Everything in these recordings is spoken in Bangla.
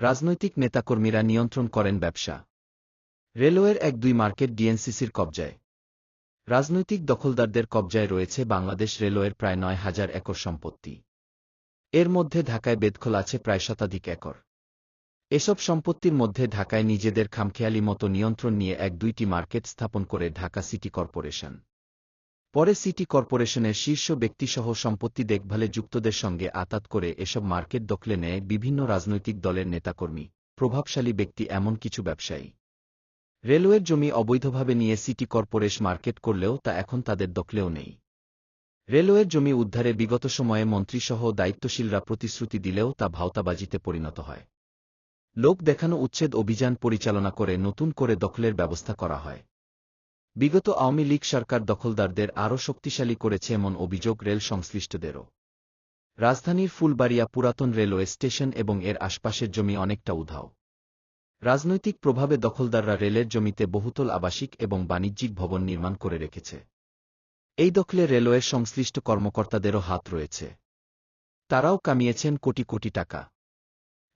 রাজনৈতিক নেতাকর্মীরা নিয়ন্ত্রণ করেন ব্যবসা। রেলওয়ের এক দুই মার্কেট ডিএনসিসির কবজায়। রাজনৈতিক দখলদারদের কবজায় রয়েছে বাংলাদেশ রেলওয়ের প্রায় নয় হাজার একর সম্পত্তি। এর মধ্যে ঢাকায় বেদখল আছে প্রায় শতাধিক একর। এসব সম্পত্তির মধ্যে ঢাকায় নিজেদের খামখেয়ালি মতো নিয়ন্ত্রণ নিয়ে এক দুইটি মার্কেট স্থাপন করে ঢাকা সিটি কর্পোরেশন। পরে সিটি কর্পোরেশনের শীর্ষ ব্যক্তিসহ সম্পত্তি দেখভালে যুক্তদের সঙ্গে আতাত করে এসব মার্কেট দখলে নেয় বিভিন্ন রাজনৈতিক দলের নেতাকর্মী। প্রভাবশালী ব্যক্তি এমন কিছু ব্যবসায়ী। রেলওয়ের জমি অবৈধভাবে নিয়ে সিটি কর্পোরেশন মার্কেট করলেও তা এখন তাদের দখলেও নেই। রেলওয়ের জমি উদ্ধারে বিগত সময়ে মন্ত্রীসহ দায়িত্বশীলরা প্রতিশ্রুতি দিলেও তা ভাওতাবাজিতে পরিণত হয়। লোক দেখানো উচ্ছেদ অভিযান পরিচালনা করে নতুন করে দখলের ব্যবস্থা করা হয়। বিগত আওয়ামী লীগ সরকার দখলদারদের আরও শক্তিশালী করেছে এমন অভিযোগ রেল সংশ্লিষ্টদেরও। রাজধানীর ফুলবাড়িয়া পুরাতন রেলওয়ে স্টেশন এবং এর আশপাশের জমি অনেকটা উধাও। রাজনৈতিক প্রভাবে দখলদাররা রেলের জমিতে বহুতল আবাসিক এবং বাণিজ্যিক ভবন নির্মাণ করে রেখেছে। এই দখলে রেলওয়ের সংশ্লিষ্ট কর্মকর্তাদেরও হাত রয়েছে। তারাও কামিয়েছেন কোটি কোটি টাকা।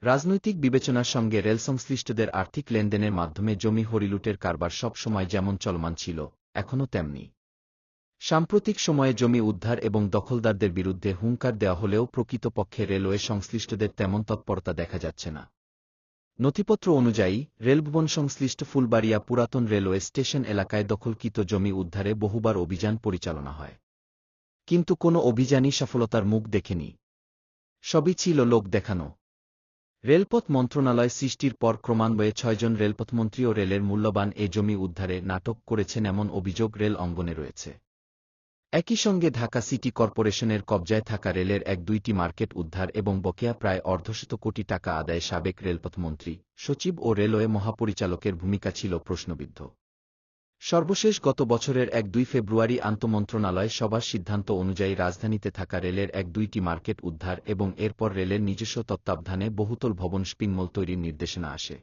রাজনৈতিক বিবেচনার সঙ্গে রেল সংশ্লিষ্টদের আর্থিক লেনদেনের মাধ্যমে জমি হরিলুটের কারবার সব সময় যেমন চলমান ছিল, এখনও তেমনি। সাম্প্রতিক সময়ে জমি উদ্ধার এবং দখলদারদের বিরুদ্ধে হুঙ্কার দেওয়া হলেও প্রকৃতপক্ষে রেলওয়ে সংশ্লিষ্টদের তেমন তৎপরতা দেখা যাচ্ছে না। নথিপত্র অনুযায়ী, রেলভবন সংশ্লিষ্ট ফুলবাড়িয়া পুরাতন রেলওয়ে স্টেশন এলাকায় দখলকৃত জমি উদ্ধারে বহুবার অভিযান পরিচালনা হয়। কিন্তু কোনো অভিযানই সফলতার মুখ দেখেনি। সবই ছিল লোক দেখানো। রেলপথ মন্ত্রণালয় সৃষ্টির পর ক্রমান্বয়ে ছয়জন রেলপথমন্ত্রী ও রেলের মূল্যবান এ জমি উদ্ধারে নাটক করেছেন এমন অভিযোগ রেল অঙ্গনে রয়েছে। একই সঙ্গে ঢাকা সিটি কর্পোরেশনের কবজায় থাকা রেলের এক দুইটি মার্কেট উদ্ধার এবং বকেয়া প্রায় অর্ধশত কোটি টাকা আদায় সাবেক রেলপথমন্ত্রী, সচিব ও রেলওয়ে মহাপরিচালকের ভূমিকা ছিল প্রশ্নবিদ্ধ। সর্বশেষ গত বছরের এক দুই ফেব্রুয়ারি আন্তমন্ত্রণালয় সবার সিদ্ধান্ত অনুযায়ী রাজধানীতে থাকা রেলের এক দুইটি মার্কেট উদ্ধার এবং এরপর রেলের নিজস্ব তত্ত্বাবধানে বহুতল ভবন স্পিনমল তৈরির নির্দেশনা আসে।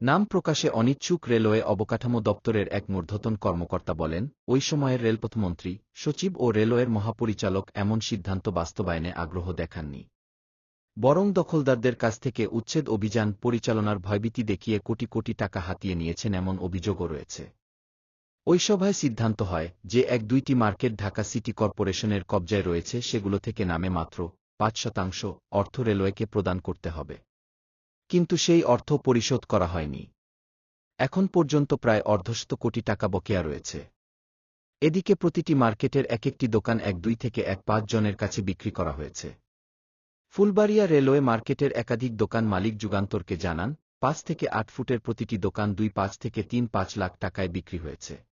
নাম প্রকাশে অনিচ্ছুক রেলওয়ে অবকাঠামো দপ্তরের এক মূর্ধতন কর্মকর্তা বলেন, ওই সময়ের রেলপথমন্ত্রী, সচিব ও রেলওয়ের মহাপরিচালক এমন সিদ্ধান্ত বাস্তবায়নে আগ্রহ দেখাননি। বরং দখলদারদের কাছ থেকে উচ্ছেদ অভিযান পরিচালনার ভয়ভীতি দেখিয়ে কোটি কোটি টাকা হাতিয়ে নিয়েছেন এমন অভিযোগও রয়েছে। ওই সভায় সিদ্ধান্ত হয় যে এক দুইটি মার্কেট ঢাকা সিটি কর্পোরেশনের কবজায় রয়েছে, সেগুলো থেকে নামে মাত্র পাঁচ শতাংশ অর্থ রেলওয়েকে প্রদান করতে হবে। কিন্তু সেই অর্থ পরিশোধ করা হয়নি। এখন পর্যন্ত প্রায় অর্ধশত কোটি টাকা বকেয়া রয়েছে। এদিকে প্রতিটি মার্কেটের এক একটি দোকান এক দুই থেকে এক পাঁচ জনের কাছে বিক্রি করা হয়েছে। ফুলবাড়িয়া রেলওয়ে মার্কেটের একাধিক দোকান মালিক যুগান্তরকে জানান, পাঁচ থেকে আট ফুটের প্রতিটি দোকান দুই পাঁচ থেকে তিন পাঁচ লাখ টাকায় বিক্রি হয়েছে।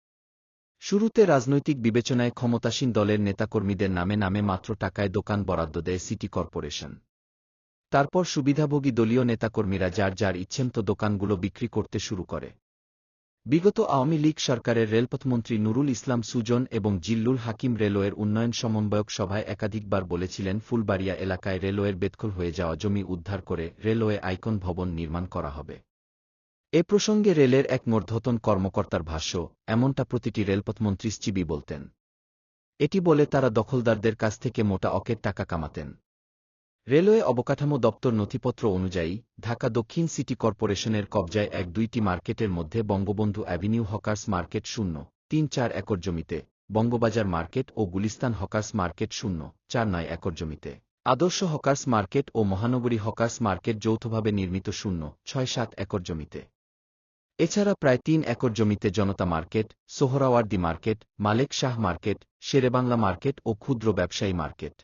শুরুতে রাজনৈতিক বিবেচনায় ক্ষমতাসীন দলের নেতাকর্মীদের নামে নামে মাত্র টাকায় দোকান বরাদ্দ দেয় সিটি কর্পোরেশন। তারপর সুবিধাভোগী দলীয় নেতাকর্মীরা যার যার ইচ্ছেমতো দোকানগুলো বিক্রি করতে শুরু করে। বিগত আওয়ামী লীগ সরকারের রেলপথমন্ত্রী নুরুল ইসলাম সুজন এবং জিল্লুল হাকিম রেলওয়ের উন্নয়ন সমন্বয়ক সভায় একাধিকবার বলেছিলেন, ফুলবাড়িয়া এলাকায় রেলওয়ের বেদখল হয়ে যাওয়া জমি উদ্ধার করে রেলওয়ে আইকন ভবন নির্মাণ করা হবে। এ প্রসঙ্গে রেলের এক মূর্ধতন কর্মকর্তার ভাষ্য, এমনটা প্রতিটি রেলপথমন্ত্রী চিবি বলতেন। এটি বলে তারা দখলদারদের কাছ থেকে মোটা অকের টাকা কামাতেন। রেলওয়ে অবকাঠামো দপ্তর নথিপত্র অনুযায়ী, ঢাকা দক্ষিণ সিটি কর্পোরেশনের কবজায় এক দুইটি মার্কেটের মধ্যে বঙ্গবন্ধু অ্যাভিনিউ হকার্স মার্কেট শূন্য, তিন চার একর জমিতে, বঙ্গবাজার মার্কেট ও গুলিস্তান হকার্স মার্কেট শূন্য, চার নয় একর জমিতে। আদর্শ হকার্স মার্কেট ও মহানগরী হকার্স মার্কেট যৌথভাবে নির্মিত শূন্য, ছয় সাত একর জমিতে। এছাড়া প্রায় তিন একর জমিতে Janata market, Suhrawardy market Malek Shah market, Sher-e-Bangla market ও ক্ষুদ্র ব্যবসায়ী মার্কেট।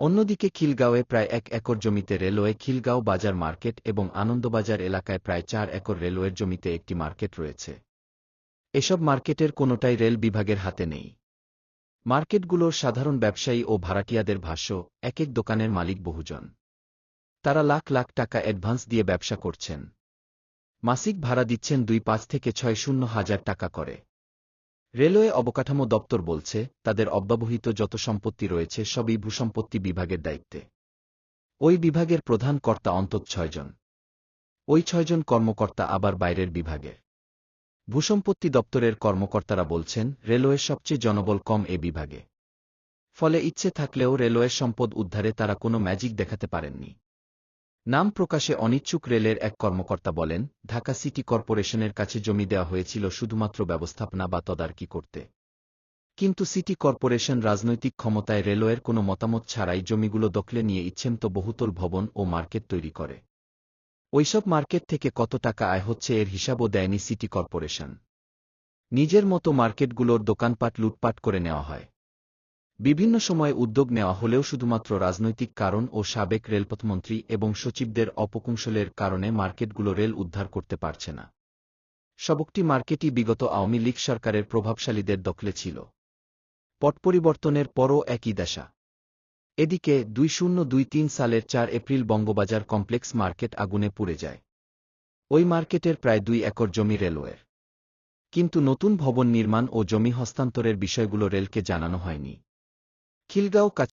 অন্যদিকে খিলগাঁওয়ে প্রায় এক একর জমিতে রেলওয়ে, খিলগাঁও বাজার মার্কেট এবং আনন্দবাজার এলাকায় প্রায় চার একর রেলওয়ের জমিতে একটি মার্কেট রয়েছে। এসব মার্কেটের কোনোটাই রেল বিভাগের হাতে নেই। মার্কেটগুলোর সাধারণ ব্যবসায়ী ও ভাড়াটিয়াদের ভাষ্য, এক এক দোকানের মালিক বহুজন। তারা লাখ লাখ টাকা অ্যাডভান্স দিয়ে ব্যবসা করছেন। মাসিক ভাড়া দিচ্ছেন দুই পাঁচ থেকে ছয় শূন্য হাজার টাকা করে। রেলওয়ে অবকাঠামো দপ্তর বলছে, তাদের অব্যবহিত যত সম্পত্তি রয়েছে সবই ভূসম্পত্তি বিভাগের দায়িত্বে। ওই বিভাগের প্রধান কর্তা অন্তত ছয়জন ওই ছয়জন কর্মকর্তা আবার বাইরের বিভাগের ভূসম্পত্তি দপ্তরের কর্মকর্তারা বলছেন রেলওয়ের সবচেয়ে জনবল কম এ বিভাগে। ফলে ইচ্ছে থাকলেও রেলওয়ের সম্পদ উদ্ধারে তারা কোনো ম্যাজিক দেখাতে পারেননি। নাম প্রকাশে অনিচ্ছুক রেলের এক কর্মকর্তা বলেন, ঢাকা সিটি কর্পোরেশনের কাছে জমি দেওয়া হয়েছিল শুধুমাত্র ব্যবস্থাপনা বা তদারকি করতে। কিন্তু সিটি কর্পোরেশন রাজনৈতিক ক্ষমতায় রেলওয়ের কোনো মতামত ছাড়াই জমিগুলো দখলে নিয়ে ইচ্ছেমতো বহুতল ভবন ও মার্কেট তৈরি করে। ওইসব মার্কেট থেকে কত টাকা আয় হচ্ছে এর হিসাবও দেয়নি সিটি কর্পোরেশন। নিজের মতো মার্কেটগুলোর দোকানপাট লুটপাট করে নেওয়া হয়। বিভিন্ন সময়ে উদ্যোগ নেওয়া হলেও শুধুমাত্র রাজনৈতিক কারণ ও সাবেক রেলপথমন্ত্রী এবং সচিবদের অপকুংশলের কারণে মার্কেটগুলো রেল উদ্ধার করতে পারছে না। সবকটি মার্কেটই বিগত আওয়ামী লীগ সরকারের প্রভাবশালীদের দখলে ছিল। পট পরিবর্তনের পরও একই দশা। এদিকে দুই শূন্য দুই তিন সালের চার এপ্রিল বঙ্গবাজার কমপ্লেক্স মার্কেট আগুনে পুড়ে যায়। ওই মার্কেটের প্রায় দুই একর জমি রেলওয়ের। কিন্তু নতুন ভবন নির্মাণ ও জমি হস্তান্তরের বিষয়গুলো রেলকে জানানো হয়নি। খিলগাঁও